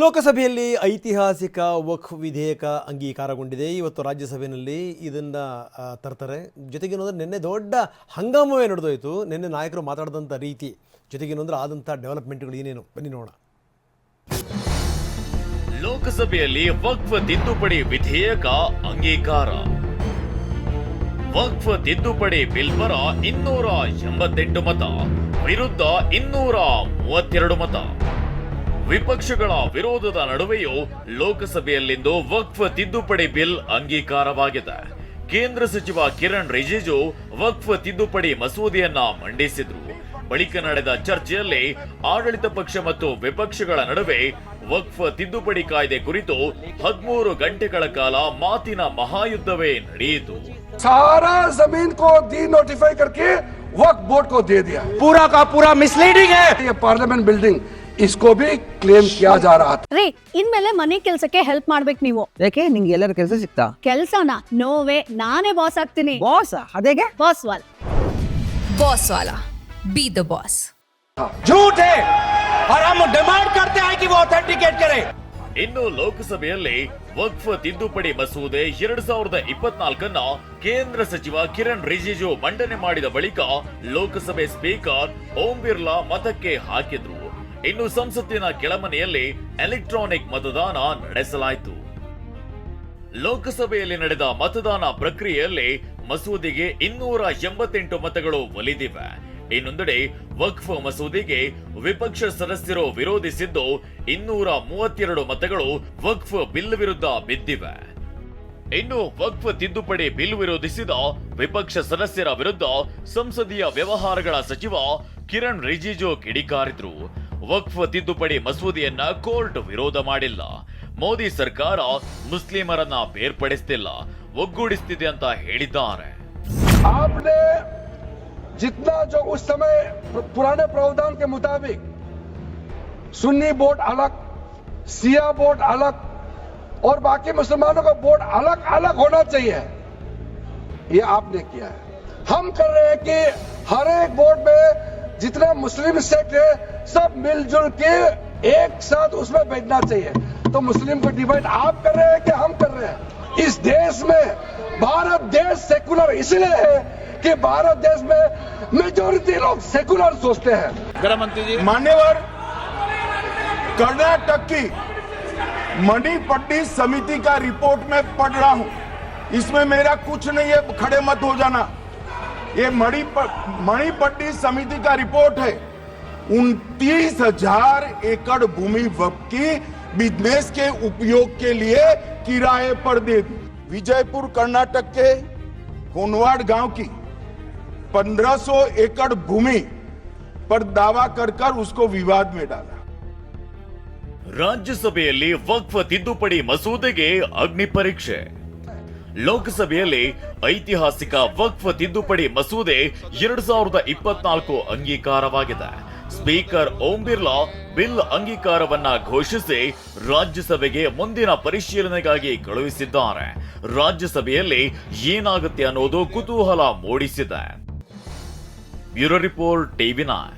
ಲೋಕಸಭೆಯಲ್ಲಿ ಐತಿಹಾಸಿಕ ವಕ್ಫ್ ವಿಧೇಯಕ ಅಂಗೀಕಾರಗೊಂಡಿದೆ. ಇವತ್ತು ರಾಜ್ಯಸಭೆಯಲ್ಲಿ ಇದನ್ನು ತರ್ತಾರೆ. ಜೊತೆಗೇನಂದ್ರೆ ನಿನ್ನೆ ದೊಡ್ಡ ಹಂಗಾಮವೇ ನಡೆದೋಯ್ತು. ನಿನ್ನೆ ನಾಯಕರು ಮಾತಾಡಿದಂಥ ರೀತಿ. ಜೊತೆಗೇನಂದ್ರೆ ಆದಂಥ ಡೆವಲಪ್ಮೆಂಟ್ಗಳು ಏನೇನು? ಬನ್ನಿ ನೋಡೋಣ. ಲೋಕಸಭೆಯಲ್ಲಿ ವಕ್ಫ್ ತಿದ್ದುಪಡಿ ವಿಧೇಯಕ ಅಂಗೀಕಾರ. ವಕ್ಫ್ ತಿದ್ದುಪಡಿ ಬಿಲ್ ಪರ ಇನ್ನೂರ ಎಂಬತ್ತೆಂಟು ಮತ, ವಿರುದ್ಧ ಇನ್ನೂರ ಮೂವತ್ತೆರಡು ಮತ. ವಿಪಕ್ಷಗಳ ವಿರೋಧದ ನಡುವೆಯೂ ಲೋಕಸಭೆಯಲ್ಲಿಂದು ವಕ್ಫ್ ತಿದ್ದುಪಡಿ ಬಿಲ್ ಅಂಗೀಕಾರವಾಗಿದೆ ಕೇಂದ್ರ ಸಚಿವ ಕಿರಣ್ ರಿಜಿಜು ವಕ್ಫ್ ತಿದ್ದುಪಡಿ ಮಸೂದೆಯನ್ನ ಮಂಡಿಸಿದ್ರು ಬಳಿಕ ನಡೆದ ಚರ್ಚೆಯಲ್ಲಿ ಆಡಳಿತ ಪಕ್ಷ ಮತ್ತು ವಿಪಕ್ಷಗಳ ನಡುವೆ ವಕ್ಫ್ ತಿದ್ದುಪಡಿ ಕಾಯ್ದೆ ಕುರಿತು ಹದಿಮೂರು ಗಂಟೆಗಳ ಕಾಲ ಮಾತಿನ ಮಹಾಯುದ್ಧವೇ ನಡೆಯಿತು सारा जमीन को डी नोटिफाई करके वक्त बोर्ड को दे दिया पूरा का पूरा मिसलीडिंग है ये पार्लियामेंट बिल्डिंग इसको भी क्लेम किया जा रहा था ರೀ ಇನ್ಮೇಲೆ ಮನೆ ಕೆಲ್ಸಕ್ಕೆ ಹೆಲ್ಪ್ ಮಾಡ್ಬೇಕು ನೀವು ಯಾಕೆ ನಿಂಗೆ ಎಲ್ಲರ ಕೆಲಸ ಸಿಗ್ತಾ ಕೆಲ್ಸನ ನೋವೇ ನಾನೇ ಬಾಸ್ ಆಗ್ತೀನಿ ಬಾಸ್ ಅದೇಗೆ ಬಾಸ್ ವಾಲ್ बॉस वाला बी द बॉस झूठ है और हम डिमांड करते हैं कि वो ऑथेंटिकेट करे ಇನ್ನು ಲೋಕಸಭೆಯಲ್ಲಿ ವಕ್ಫ್ ತಿದ್ದುಪಡಿ ಮಸೂದೆ ಎರಡ್ ಸಾವಿರದ ಇಪ್ಪತ್ನಾಲ್ಕನ್ನ ಕೇಂದ್ರ ಸಚಿವ ಕಿರಣ್ ರಿಜಿಜು ಮಂಡನೆ ಮಾಡಿದ ಬಳಿಕ ಲೋಕಸಭೆ ಸ್ಪೀಕರ್ ಓಂ ಬಿರ್ಲಾ ಮತಕ್ಕೆ ಹಾಕಿದ್ರು ಇನ್ನು ಸಂಸತ್ತಿನ ಕೆಳಮನೆಯಲ್ಲಿ ಎಲೆಕ್ಟ್ರಾನಿಕ್ ಮತದಾನ ನಡೆಸಲಾಯಿತು. ಲೋಕಸಭೆಯಲ್ಲಿ ನಡೆದ ಮತದಾನ ಪ್ರಕ್ರಿಯೆಯಲ್ಲಿ ಮಸೂದೆಗೆ ಇನ್ನೂರ ಎಂಬತ್ತೆಂಟು ಮತಗಳು ಒಲಿದಿವೆ. ಇನ್ನೊಂದೆಡೆ ವಕ್ಫ್ ಮಸೂದೆಗೆ ವಿಪಕ್ಷ ಸದಸ್ಯರು ವಿರೋಧಿಸಿದ್ದು ಇನ್ನೂರ ಮೂವತ್ತೆರಡು ಮತಗಳು ವಕ್ಫ್ ಬಿಲ್ ವಿರುದ್ಧ ಬಿದ್ದಿವೆ. ಇನ್ನು ವಕ್ಫ್ ತಿದ್ದುಪಡಿ ಬಿಲ್ ವಿರೋಧಿಸಿದ ವಿಪಕ್ಷ ಸದಸ್ಯರ ವಿರುದ್ಧ ಸಂಸದೀಯ ವ್ಯವಹಾರಗಳ ಸಚಿವ ಕಿರಣ್ ರಿಜಿಜು ಕಿಡಿಕಾರಿದ್ರು. ವಕ್ಫ್ ತಿದ್ದುಪಡಿ ಮಸೂದೆಯನ್ನ ಕೋರ್ಟ್ ವಿರೋಧ ಮಾಡಿಲ್ಲ ಮೋದಿ ಸರ್ಕಾರ ಮುಸ್ಲಿಮರನ್ನ ಬೇರ್ಪಡಿಸ್ತಿಲ್ಲ ಒಗ್ಗೂಡಿಸ್ತಿದೆ ಅಂತ ಹೇಳಿದ್ದಾರೆ आपने जितना जो उस समय पु- पुराने प्रावधान के मुताबिक सुन्नी बोर्ड अलग सिया बोर्ड अलग और बाकी मुसलमानों का बोर्ड अलग अलग होना चाहिए ये आपने किया है हम कर रहे हैं कि हर एक बोर्ड में जितना मुस्लिम सेट है सब मिलजुल के एक साथ उसमें बैठना चाहिए। तो मुस्लिम को डिवाइड आप कर रहे हैं कि हम कर रहे हैं? इस देश में भारत देश सेकुलर इसलिए है कि भारत देश में मेजोरिटी लोग सेकुलर सोचते हैं। मान्यवर कर्नाटक की मणिपट्टी समिति का रिपोर्ट में पढ़ रहा हूँ। इसमें मेरा कुछ नहीं है खड़े मत हो जाना। ये मणिप मणिपट्टी समिति का रिपोर्ट है उनतीस हजार एकड़ भूमि वक्फ की बिजनेस के उपयोग के लिए किराए पर दे दी विजयपुर कर्नाटक के कोनवाड़ गांव की 1500 एकड़ भूमि पर दावा कर कर उसको विवाद में डाला ರಾಜ್ಯಸಭೆಯಲ್ಲಿ ವಕ್ಫ್ ತಿದ್ದುಪಡಿ ಮಸೂದೆಗೆ ಅಗ್ನಿ ಪರೀಕ್ಷೆ ಲೋಕಸಭೆಯಲ್ಲಿ ಐತಿಹಾಸಿಕ ವಕ್ಫ್ ತಿದ್ದುಪಡಿ ಮಸೂದೆ ಎರಡ್ ಸಾವಿರದ ಇಪ್ಪತ್ನಾಲ್ಕು ಅಂಗೀಕಾರವಾಗಿದೆ. ಸ್ಪೀಕರ್ ಓಂ ಬಿರ್ಲಾ ಬಿಲ್ ಅಂಗೀಕಾರವನ್ನ ಘೋಷಿಸಿ ರಾಜ್ಯಸಭೆಗೆ ಮುಂದಿನ ಪರಿಶೀಲನೆಗಾಗಿ ಕಳುಹಿಸಿದ್ದಾರೆ. ರಾಜ್ಯಸಭೆಯಲ್ಲಿ ಏನಾಗುತ್ತೆ ಅನ್ನೋದು ಕುತೂಹಲ ಮೂಡಿಸಿದೆ. Bureau report TV nine.